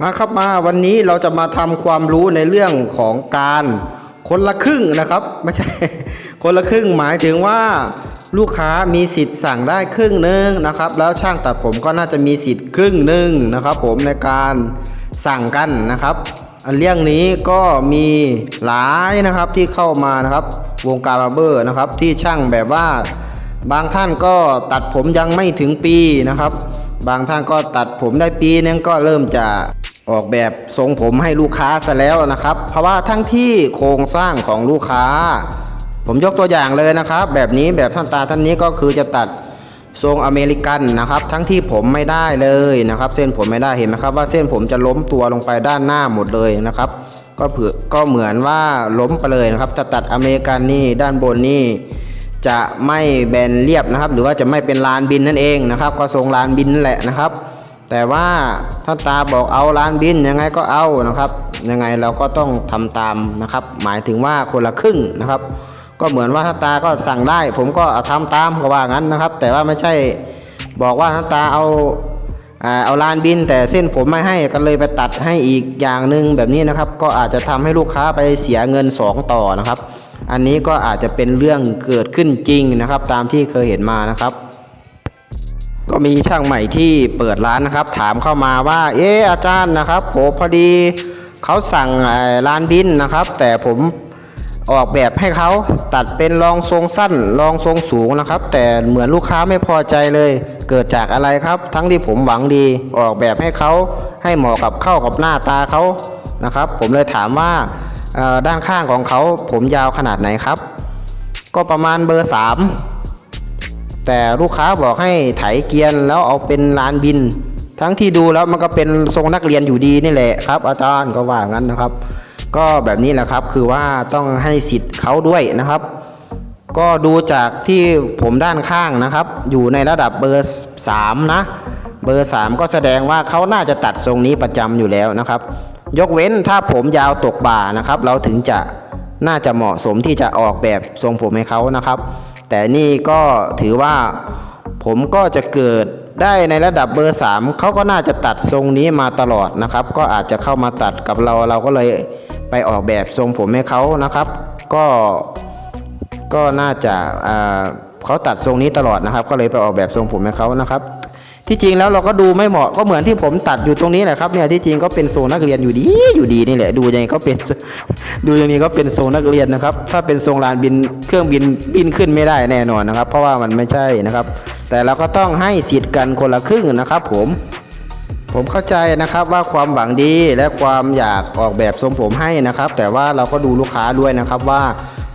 มาครับมาวันนี้เราจะมาทำความรู้ในเรื่องของการคนละครึ่งนะครับไม่ใช่คนละครึ่งหมายถึงว่าลูกค้ามีสิทธิ์สั่งได้ครึ่งหนึ่งนะครับ แล้วช่างตัดผมก็น่าจะมีสิทธิ์ครึ่งหนึ่งนะครับ ผมในการสั่งกันนะครับเรื่องนี้ก็มีหลายนะครับที่เข้ามานะครับ วงการบาร์เบอร์นะครับ ที่ช่างแบบว่าบางท่านก็ตัดผมยังไม่ถึงปีนะครับ บางท่านก็ตัดผมได้ปีนึงก็เริ่มจะออกแบบทรงผมให้ลูกค้าซะแล้วนะครับ เพราะว่าทั้งที่โครงสร้างของลูกค้า ผมยกตัวอย่างเลยนะครับ แบบนี้แบบท่านตาท่านนี้ก็คือจะตัดทรงอเมริกันนะครับ ทั้งที่ผมไม่ได้เลยนะครับ เส้นผมไม่ได้เห็นไหมครับว่าเส้นผมจะล้มตัวลงไปด้านหน้าหมดเลยนะครับ ก็เผื่อก็เหมือนว่าล้มไปเลยนะครับจะตัดอเมริกันนี่ด้านบนนี่ จะไม่แบนเรียบนะครับ หรือว่าจะไม่เป็นลานบินนั่นเองนะครับ ก็ทรงลานบินนั่นแหละนะครับ แต่ว่าถ้าตาบอกเอาลานบินยังไงก็เอานะครับ ยังไงเราก็ต้องทำตามนะครับ หมายถึงว่าคนละครึ่งนะครับ ก็เหมือนว่าถ้าตาก็สั่งได้ ผมก็ทำทำตามก็ว่างั้นนะครับ แต่ว่าไม่ใช่บอกว่าถ้าตาเอา เอาลานบินแต่เส้นผมไม่ให้ก็เลยไปตัดให้อีกอย่างหนึ่งแบบนี้นะครับ ก็อาจจะทำให้ลูกค้าไปเสียเงินสองต่อนะครับ อันนี้ก็อาจจะเป็นเรื่องเกิดขึ้นจริงนะครับ ตามที่เคยเห็นมานะครับก็มีช่างใหม่ที่เปิดร้านนะครับ ถามเข้ามาว่า เอออาจารย์นะครับโหพอดีเขาสั่งเอ่อร้านบินนะครับ แต่ผม ออกแบบให้เขาตัดเป็นรองทรงสั้นรองทรงสูงนะครับ แต่เหมือนลูกค้าไม่พอใจเลย เกิดจากอะไรครับ ทั้งที่ผมหวังดี ออกแบบให้เขาให้เหมาะกับเข้ากับหน้าตาเขานะครับ ผมเลยถามว่าด้านข้างของเขาผมยาวขนาดไหนครับ ก็ประมาณเบอร์สามแต่ลูกค้าบอกให้ไถเกียนแล้วเอาเป็นลานบิน ทั้งที่ดูแล้วมันก็เป็นทรงนักเรียนอยู่ดีนี่แหละครับ อาจารย์ก็ว่างั้นนะครับ ก็แบบนี้แหละครับคือว่าต้องให้สิทธิ์เขาด้วยนะครับ ก็ดูจากที่ผมด้านข้างนะครับ อยู่ในระดับเบอร์3นะเบอร์ 3 ก็แสดงว่าเขาน่าจะตัดทรงนี้ประจำอยู่แล้วนะครับ ยกเว้นถ้าผมยาวตกบ่านะครับ เราถึงจะน่าจะเหมาะสมที่จะออกแบบทรงผมให้เขานะครับ แต่นี่ก็ถือว่าผมก็จะเกิดได้ในระดับเบอร์ 3เขาก็น่าจะตัดทรงนี้มาตลอดนะครับ ก็อาจจะเข้ามาตัดกับเราเราก็เลย ไปออกแบบทรงผมให้เขานะครับ ก็ก็น่าจะอ่าเขาตัดทรงนี้ตลอดนะครับ ก็เลยไปออกแบบทรงผมให้เขานะครับ ที่จริงแล้วเราก็ดูไม่เหมาะก็เหมือนที่ผมตัดอยู่ตรงนี้แหละครับเนี่ยที่จริงก็เป็นทรงนักเรียนอยู่ดีอยู่ดีนี่แหละดูอย่างนี้ก็เป็นดูอย่างนี้ก็เป็นทรงนักเรียนนะครับ ถ้าเป็นทรงลานบินเครื่องบินบินขึ้นไม่ได้แน่นอนนะครับ เพราะว่ามันไม่ใช่นะครับ แต่เราก็ต้องให้สิทธิ์กันคนละครึ่งนะครับ ผม ผมเข้าใจนะครับว่าความหวังดีและความอยากออกแบบทรงผมให้นะครับ แต่ว่าเราก็ดูลูกค้าด้วยนะครับว่า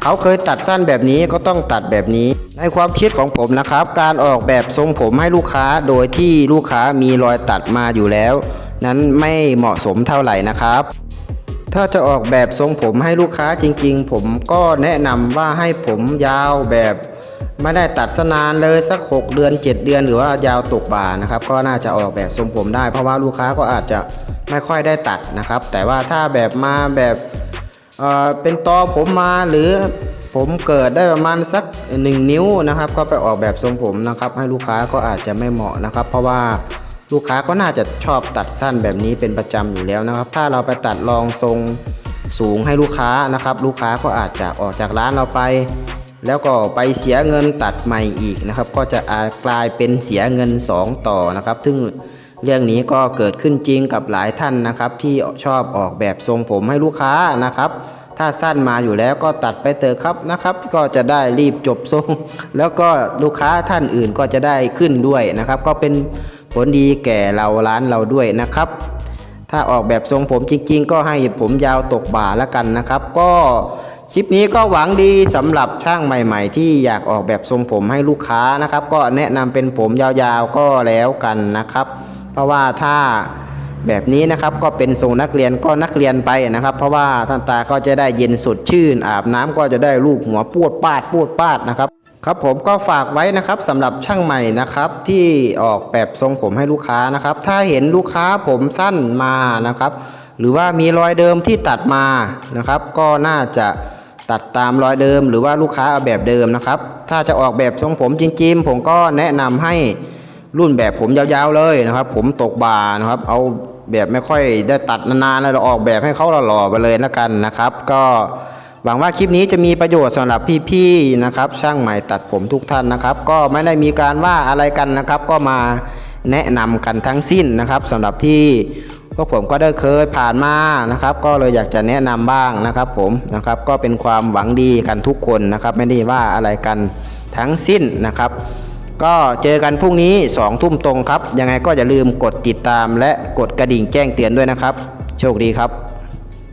เขาเคยตัดสั้นแบบนี้ก็ต้องตัดแบบนี้ ในความคิดของผมนะครับ การออกแบบทรงผมให้ลูกค้าโดยที่ลูกค้ามีรอยตัดมาอยู่แล้ว นั้นไม่เหมาะสมเท่าไหร่นะครับ ถ้าจะออกแบบทรงผมให้ลูกค้าจริง ๆ ผมก็แนะนำว่าให้ผมยาวแบบ ไม่ได้ตัดสนานเลยสัก 6 เดือน 7 เดือนหรือว่ายาวตกบ่านะครับ ก็น่าจะออกแบบทรงผมได้ เพราะว่าลูกค้าก็อาจจะไม่ค่อยได้ตัดนะครับ แต่ว่าถ้าแบบมาแบบเอ่อเป็นตอผมมาหรือผมเกิดได้ประมาณสัก 1 นิ้วนะครับ ก็ไปออกแบบทรงผมนะครับ ให้ลูกค้าก็อาจจะไม่เหมาะนะครับ เพราะว่าลูกค้าก็น่าจะชอบตัดสั้นแบบนี้เป็นประจำอยู่แล้วนะครับ ถ้าเราไปตัดรองทรงสูงให้ลูกค้านะครับ ลูกค้าก็อาจจะออกจากร้านเราไป แล้วก็ไปเสียเงินตัดใหม่อีกนะครับ ก็จะอาจกลายเป็นเสียเงิน 2 ต่อนะครับ ซึ่งเรื่องนี้ก็เกิดขึ้นจริงกับหลายท่านนะครับ ที่ชอบออกแบบทรงผมให้ลูกค้านะครับ ถ้าสั้นมาอยู่แล้วก็ตัดไปเถอะครับนะครับ ก็จะได้รีบจบทรง แล้วก็ลูกค้าท่านอื่นก็จะได้ขึ้นด้วยนะครับ ก็เป็นผลดีแก่เราร้านเราด้วยนะครับ ถ้าออกแบบทรงผมจริง ๆ ก็ให้ผมยาวตกบ่าแล้วกันนะครับ ก็ คลิปนี้ก็หวังดีสำหรับช่างใหม่ ๆ ที่อยากออกแบบทรงผมให้ลูกค้านะครับ ก็แนะนำเป็นผมยาวๆก็แล้วกันนะครับ เพราะว่าถ้าแบบนี้นะครับก็เป็นทรงนักเรียนก็นักเรียนไปนะครับ เพราะว่าท่านตาก็จะได้เย็นสดชื่น อาบน้ำก็จะได้รูปหัวปวดปาดปวดปาดนะครับครับผมก็ฝากไว้นะครับสำหรับช่างใหม่นะครับที่ออกแบบทรงผมให้ลูกค้านะครับ ถ้าเห็นลูกค้าผมสั้นมานะครับ หรือว่ามีรอยเดิมที่ตัดมานะครับ ก็น่าจะ ตัดตามรอยเดิมหรือว่าลูกค้าเอาแบบเดิมนะครับ ถ้าจะออกแบบทรงผมจริงๆ ผมก็แนะนำให้รุ่นแบบผมยาวๆเลยนะครับ ผมตกบ่านะครับ เอาแบบไม่ค่อยได้ตัดนานๆเราออกแบบให้เขาหล่อๆไปเลยแล้วกันนะครับ ก็หวังว่าคลิปนี้จะมีประโยชน์สำหรับพี่ๆนะครับ ช่างใหม่ตัดผมทุกท่านนะครับ ก็ไม่ได้มีการว่าอะไรกันนะครับ ก็มาแนะนำกันทั้งสิ้นนะครับสำหรับที่ พวกผมก็ได้เคยผ่านมานะครับ ก็เลยอยากจะแนะนำบ้างนะครับผมนะครับก็เป็นความหวังดีกันทุกคนนะครับ ไม่ได้ว่าอะไรกันทั้งสิ้นนะครับ ก็เจอกันพรุ่งนี้2ทุ่มตรงครับ ยังไงก็อย่าลืมกดติดตามและกดกระดิ่งแจ้งเตือนด้วยนะครับ โชคดีครับ